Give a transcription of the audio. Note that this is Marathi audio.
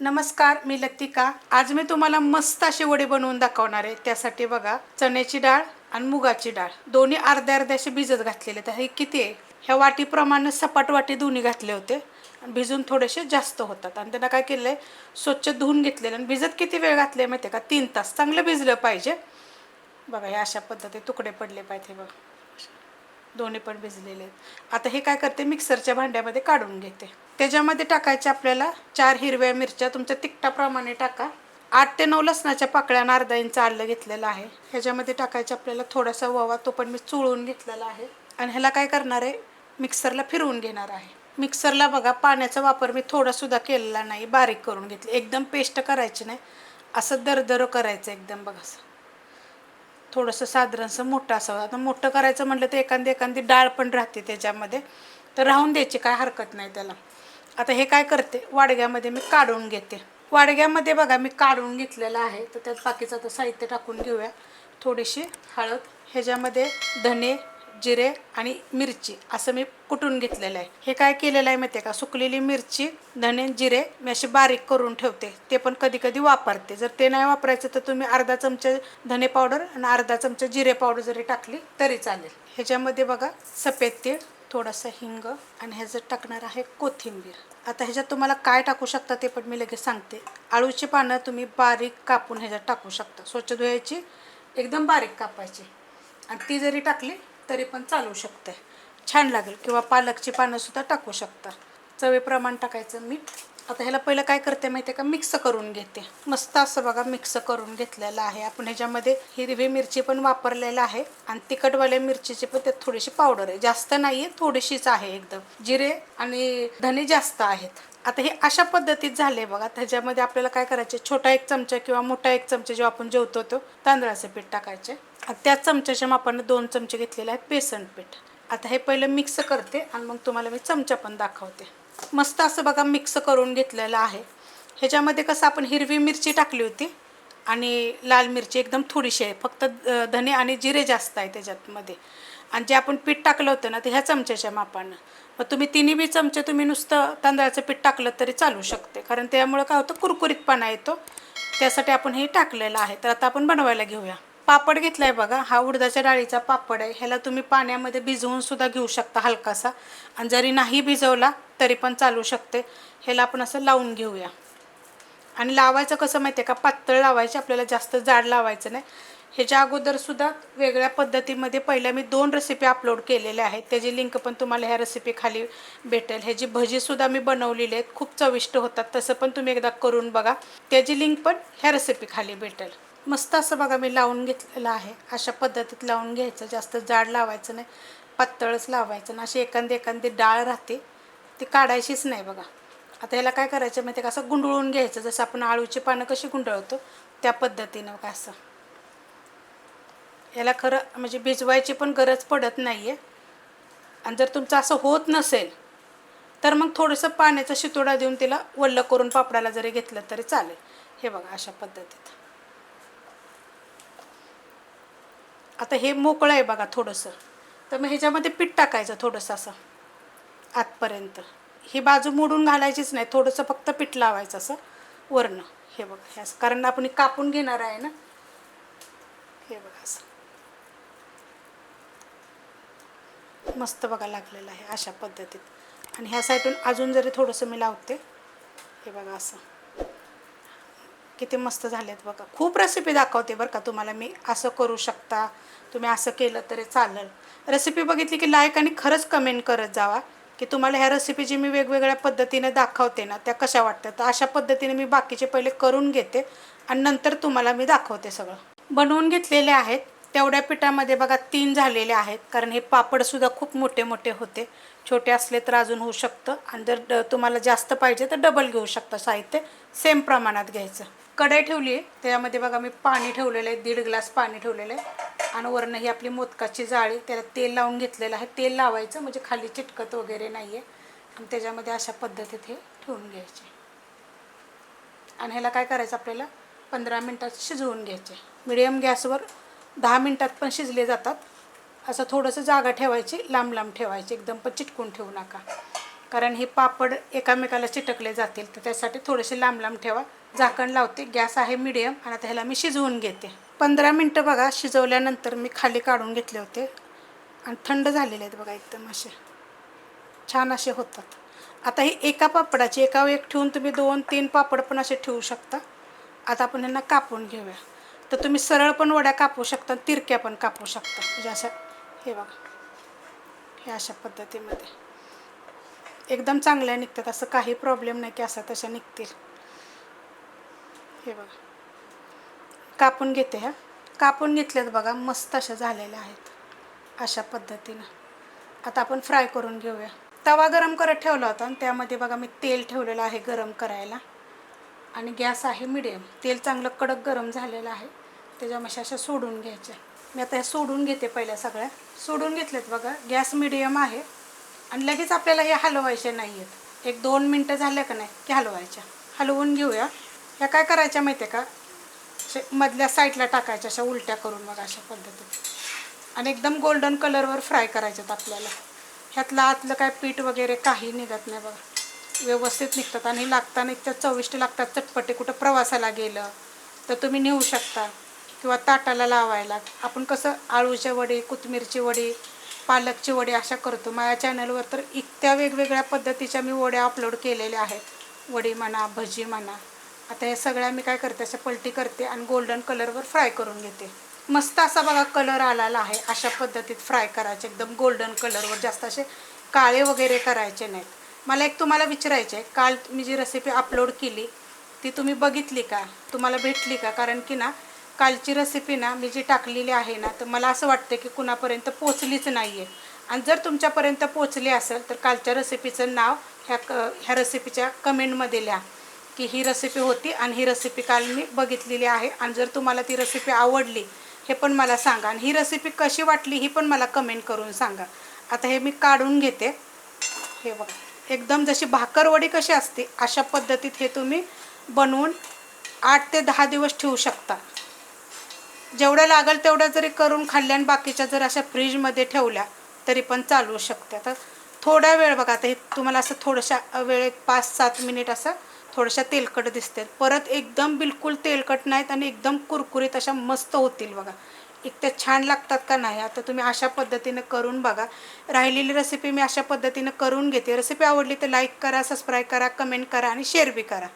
नमस्कार मी लतिका. आज मी तुम्हाला मस्त अशी वडी बनवून दाखवणार आहे. त्यासाठी बघा चण्याची डाळ आणि मुगाची डाळ. दोन्ही अर्ध्या अर्ध्या असे भिजत घातलेले तर हे किती आहे? ह्या वाटीप्रमाणे सपाट वाटी दोन्ही घातले होते. आणि भिजून थोडेसे जास्त होतात. आणि त्यांना काय केलं आहे? स्वच्छ धुवून घेतलेलं आणि भिजत किती वेळ घातले माहिती आहे का? तीन तास. चांगलं भिजलं पाहिजे. बघा हे अशा पद्धती तुकडे पडले पाहिजे बघ बघा. दोन्ही पण भिजलेले आहेत. आता हे काय करते? मिक्सरच्या भांड्यामध्ये काढून घेते. त्याच्यामध्ये टाकायचे आपल्याला चार हिरव्या मिरच्या. तुमच्या तिखटाप्रमाणे टाका. आठ ते नऊ लसणाच्या पाकळ्या अर्धा इंच आलं घेतलेलं आहे. ह्याच्यामध्ये टाकायचे आपल्याला थोडासा ववा तो पण मी चुळून घेतलेला आहे. आणि ह्याला काय करणार आहे? मिक्सरला फिरवून घेणार आहे. मिक्सरला बघा पाण्याचा वापर मी थोडासुद्धा केलेला नाही. बारीक करून घेतले. एकदम पेस्ट करायची नाही. असं दरदरं करायचं एकदम बघा असं. थोडंसं साधारणसं मोठं असावं आता मोठं करायचं म्हटलं तर एखादी एखादी डाळ पण राहते त्याच्यामध्ये. तर राहून द्यायची काय हरकत नाही त्याला. आता हे काय करते? वाडग्यामध्ये मी काढून घेते. वाडग्यामध्ये बघा मी काढून घेतलेलं आहे. तर त्यात बाकीचं आता साहित्य टाकून घेऊया. थोडीशी हळद ह्याच्यामध्ये धने जिरे आणि मिरची असं मी कुटून घेतलेलं आहे. हे काय केलेलं आहे माहिती आहे का? सुकलेली मिरची धने जिरे मी अशी बारीक करून ठेवते. ते पण कधी कधी वापरते. जर ते नाही वापरायचं तर तुम्ही अर्धा चमचा धने पावडर आणि अर्धा चमचा जिरे पावडर जरी टाकली तरी चालेल. ह्याच्यामध्ये बघा सफेद तीळ थोडासा हिंग आणि ह्याचं टाकणार आहे कोथिंबीर. आता ह्याच्यात तुम्हाला काय टाकू शकता ते पण मी लगेच सांगते. आळूची पानं तुम्ही बारीक कापून ह्याच्यात टाकू शकता. स्वच्छ धुवायची एकदम बारीक कापायची. आणि ती जरी टाकली तरी पण चालू शकते छान लागेल. किंवा पालकची पानंसुद्धा टाकू शकता. चवीप्रमाण टाकायचं मीठ. आता ह्याला पहिलं काय करते माहिती आहे का? मिक्स करून घेते. मस्त असं बघा मिक्स करून घेतलेलं आहे. आपण ह्याच्यामध्ये हिरवी मिरची पण वापरलेलं आहे. आणि तिखटवाल्या मिरचीची पण त्यात थोडीशी पावडर आहे. जास्त नाही आहे थोडीशीच आहे एकदम. जिरे आणि धने जास्त आहेत. आता हे अशा पद्धतीत झाले बघा. त्याच्यामध्ये आपल्याला काय करायचे छोटा एक चमचा किंवा मोठा एक चमचा जेव्हा आपण जेवतो तो तांदळाचे पीठ टाकायचे. आणि चमच्याच्या मापाने दोन चमचे घेतलेले आहेत बेसन पीठ. आता हे पहिलं मिक्स करते आणि मग तुम्हाला मी चमचा पण दाखवते. मस्त असं बघा मिक्स करून घेतलेलं आहे. ह्याच्यामध्ये कसं आपण हिरवी मिरची टाकली होती आणि लाल मिरची एकदम थोडीशी आहे. फक्त द- धने आणि जिरे जास्त आहे त्याच्यातमध्ये आणि जे आपण पीठ टाकलं होतं ना ते ह्या चमच्याच्या मापानं. मग तुम्ही तिन्ही बी चमचे तुम्ही नुसतं तांदळाचं पीठ टाकलं तरी चालू शकते. कारण त्यामुळं काय होतं कुरकुरीतपणा येतो. त्यासाठी आपण हे टाकलेलं आहे. तर आता आपण बनवायला घेऊया. पापड घेतलाय बघा. हा उडदाच्या डाळीचा पापड आहे. ह्याला तुम्ही पाण्यामध्ये भिजवून सुद्धा घेऊ शकता हलकासा. आणि जरी नाही भिजवला तरी पण चालू शकते. ह्याला आपण असं लावून घेऊया. आणि लावायचं कसं माहिती आहे का? पातळ लावायचे. आपल्याला जास्त जाड लावायचं नाही. ह्याच्या अगोदरसुद्धा वेगळ्या पद्धतीमध्ये पहिल्या मी दोन रेसिपी अपलोड केलेल्या आहेत. त्याची लिंक पण तुम्हाला ह्या रेसिपी खाली भेटेल. ह्याची भजीसुद्धा मी बनवलेली आहेत. खूप चविष्ट होतात. तसं पण तुम्ही एकदा करून बघा. त्याची लिंक पण ह्या रेसिपी खाली भेटेल. मस्त असं बघा मी लावून घेतलेलं आहे. अशा पद्धतीत लावून घ्यायचं. जास्त जाड लावायचं नाही. पातळच लावायचं ना अशी एखादी एखादी डाळ राहते ती काढायचीच नाही बघा. आता याला काय करायचं माहिती आहे का? असं गुंडळून घ्यायचं. जसं आपण आळूची पानं कशी गुंडळतो त्या पद्धतीनं का असं. याला खरं म्हणजे भिजवायची पण गरज पडत नाही आहे आणि जर तुमचं असं होत नसेल तर मग थोडंसं पाण्याचा शितोडा देऊन तिला वल्ल करून पापडाला जरी घेतलं तरी चालेल. हे बघा अशा पद्धतीत. आता हे मोकळं आहे बघा थोडंसं. तर मग ह्याच्यामध्ये पीठ टाकायचं थोडंसं असं आतपर्यंत. ही बाजू मोडून घालायचीच नाही थोडंसं फक्त पीठ लावायचं असं वरनं. हे बघा हे असं. कारण आपण कापून घेणार आहे ना? हे बघा असं. मस्त बघा लागलेलं आहे अशा पद्धतीत. आणि ह्या साईडून अजून जरी थोडंसं मी लावते हे बघा असं. किती मस्त झालेत बघा. खूप रेसिपी दाखवते बरं का तुम्हाला मी. असं करू शकता. तुम्ही असं केलं तरी चालेल. रेसिपी बघितली की लाईक आणि खरंच कमेंट करत जावा. की तुम्हाला ह्या रेसिपी जी मी वेगवेगळ्या पद्धतीने दाखवते ना त्या कशा वाटतात. तर अशा पद्धतीने मी बाकीचे पहिले करून घेते आणि नंतर तुम्हाला मी दाखवते सगळं. बनवून घेतलेले आहेत. तेवढ्या पिठामध्ये बघा तीन झालेले आहेत. कारण हे पापडसुद्धा खूप मोठे मोठे होते. छोटे असले तर अजून होऊ शकतं. आणि जर ड- तुम्हाला जास्त पाहिजे तर डबल घेऊ शकता साहित्य. सेम प्रमाणात घ्यायचं. कढई ठेवली आहे. त्याच्यामध्ये बघा मी पाणी ठेवलेलं आहे दीड ग्लास पाणी ठेवलेलं आहे. आणि वरनं ही आपली मोदकाची जाळी त्याला तेल लावून घेतलेलं आहे. तेल लावायचं म्हणजे खाली चिटकत वगैरे नाही आहे आणि त्याच्यामध्ये अशा पद्धतीत हे ठेवून घ्यायचे. आणि ह्याला काय करायचं आपल्याला? पंधरा मिनटात शिजवून घ्यायचे. मिडियम गॅसवर दहा मिनटात पण शिजले जातात. असं थोडंसं जागा ठेवायची लांब लांब ठेवायची. एकदम पण चिटकून ठेवू नका. कारण हे पापड एकामेकाला चिटकले जातील तर त्यासाठी थोडेसे लांब लांब ठेवा. झाकण लावते गॅस आहे मिडियम आणि आता ह्याला मी शिजवून घेते. पंधरा मिनटं बघा शिजवल्यानंतर मी खाली काढून घेतले होते. आणि थंड झालेले आहेत बघा एकदम असे. छान असे होतात. आता हे एका पापडाची एका एक ठेवून तुम्ही दोन तीन पापड पण असे ठेवू शकता. आता आपण यांना कापून घेऊया. तर तुम्ही सरळ पण वड्या कापू शकता तिरक्या पण कापू शकता. म्हणजे अशा हे बघा. हे अशा पद्धतीमध्ये. एकदम चांगल्या निघतात. असं काही प्रॉब्लेम नाही की असं तशा निघतील. हे बघा. कापून घेते ह्या कापून घेतल्यात बघा मस्त अशा झालेल्या आहेत. अशा पद्धतीनं. आता आपण फ्राय करून घेऊया. तवा गरम करत ठेवला होता आणि त्यामध्ये बघा मी तेल ठेवलेलं आहे गरम करायला. आणि गॅस आहे मिडियम. तेल चांगलं कडक गरम झालेलं आहे. त्याच्यामध्ये अशा सोडून घ्यायच्या. मी आता ह्या सोडून घेते पहिल्या सगळ्या. सोडून घेतल्यात बघा. गॅस मिडियम आहे. आणि लगेच आपल्याला हे हलवायचे नाही आहेत एक दोन मिनटं झाल्या का नाही की हलवायच्या. हलवून घेऊया. ह्या काय करायच्या माहिती आहे का? असे मधल्या साईडला टाकायच्या अशा उलट्या करून बघा अशा पद्धतीने. आणि एकदम गोल्डन कलरवर फ्राय करायच्यात आपल्याला. ह्यातलं आतलं काय पीठ वगैरे काही निघत नाही बघा. व्यवस्थित निघतात आणि लागताना इतक्या चविष्ट लागतात. चटपटे कुठं प्रवासाला गेलं तर तुम्ही नेऊ शकता. किंवा ताटाला लावायला. आपण कसं आळूच्या वडी कोथिंबीरची वडी पालकची वडी अशा करतो. माझ्या चॅनलवर तर इतक्या वेगवेगळ्या पद्धतीच्या मी वड्या अपलोड केलेल्या आहेत. वडी म्हणा भजी म्हणा. आता हे सगळ्या मी काय करते अशा पलटी करते आणि गोल्डन कलरवर फ्राय करून घेते. मस्त असा बघा कलर आलेला आहे. अशा पद्धतीत फ्राय करायचे. एकदम गोल्डन कलरवर जास्त असे काळे वगैरे करायचे नाहीत. मला एक तुम्हाला विचारायचे आहे काल मी जी रेसिपी अपलोड केली ती तुम्ही बघितली का? तुम्हाला भेटली का? कारण की ना कालची रेसिपी ना मी जी टाकलेली आहे ना तर मला असं वाटतं की कुणापर्यंत पोचलीच नाही आहे आणि जर तुमच्यापर्यंत पोचली असेल तर कालच्या रेसिपीचं नाव ह्या क ह्या रेसिपीच्या कमेंटमध्ये लिहा. की ही रेसिपी होती आणि ही रेसिपी काल मी बघितलेली आहे. आणि जर तुम्हाला ती रेसिपी आवडली हे पण मला सांगा. आणि ही रेसिपी कशी वाटली ही पण मला कमेंट करून सांगा. आता हे मी काढून घेते. हे बघा. एकदम जशी भाकरवडी कशी असते अशा पद्धतीत हे तुम्ही बनवून आठ ते दहा दिवस ठेवू शकता. जेवढं लागेल तेवढं जरी करून खाल्ल्या आणि बाकीच्या जर अशा फ्रीजमध्ये ठेवल्या तरी पण चालू शकते. आता थोडा वेळ बघा. आता हे तुम्हाला असं थोडंशा वेळ एक पाच सात मिनिट असं थोड्याशा तेलकट दिसतात. परत एकदम बिलकुल तेलकट नाहीत आणि एकदम कुरकुरीत अशा मस्त होतील बघा. एक त्या छान लागतात का नाही आता तुम्ही अशा पद्धतीनं करून बघा. राहिलेली रेसिपी मी अशा पद्धतीनं करून घेते. रेसिपी आवडली तर लाईक करा सबस्क्राईब करा कमेंट करा आणि शेअर बी करा.